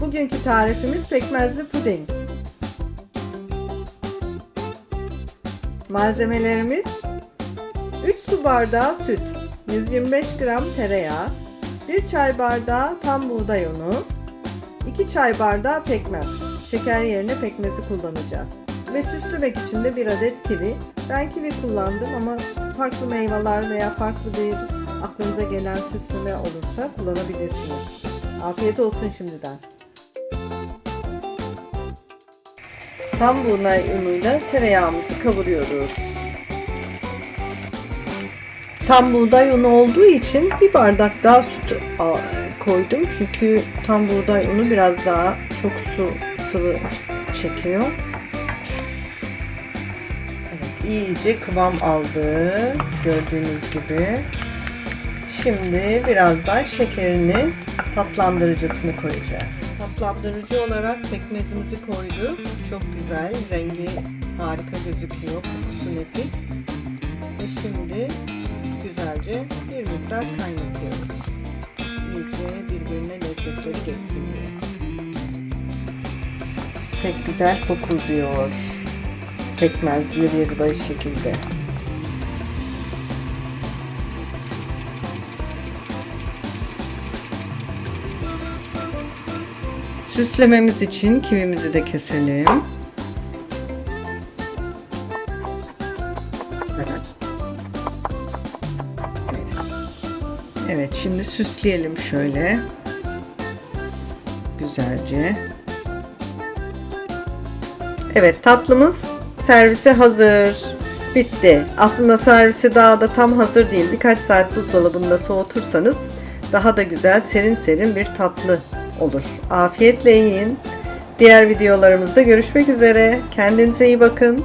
Bugünkü tarifimiz pekmezli puding. Malzemelerimiz 3 su bardağı süt, 125 gram tereyağı, 1 çay bardağı tam buğday unu, 2 çay bardağı pekmez. Şeker yerine pekmezi kullanacağız. Ve süslemek için de 1 adet kivi. Ben kivi kullandım ama farklı meyveler veya farklı bir aklınıza gelen süsleme olursa kullanabilirsiniz. Afiyet olsun şimdiden. Tam buğday unuyla tereyağımızı kavuruyoruz. Tam buğday unu olduğu için bir bardak daha süt koydum. Çünkü tam buğday unu biraz daha çok su sıvı çekiyor. Evet, iyice kıvam aldı. Gördüğünüz gibi. Şimdi birazdan şekerini tatlandırıcısını koyacağız. Tatlandırıcı olarak pekmezimizi koyduk. Çok güzel. Rengi harika gözüküyor. Kokusu nefis. Ve şimdi güzelce bir miktar kaynatıyoruz. İyice birbirine lezzetleri geçsin diye. Pek güzel fokurduyor. Pekmezli bir şekilde. Süslememiz için kivimizi de keselim. Evet şimdi süsleyelim şöyle. Güzelce. Evet tatlımız servise hazır. Bitti. Aslında servise daha da tam hazır değil. Birkaç saat buzdolabında soğutursanız daha da güzel serin serin bir tatlı olur. Afiyetle yiyin. Diğer videolarımızda görüşmek üzere. Kendinize iyi bakın.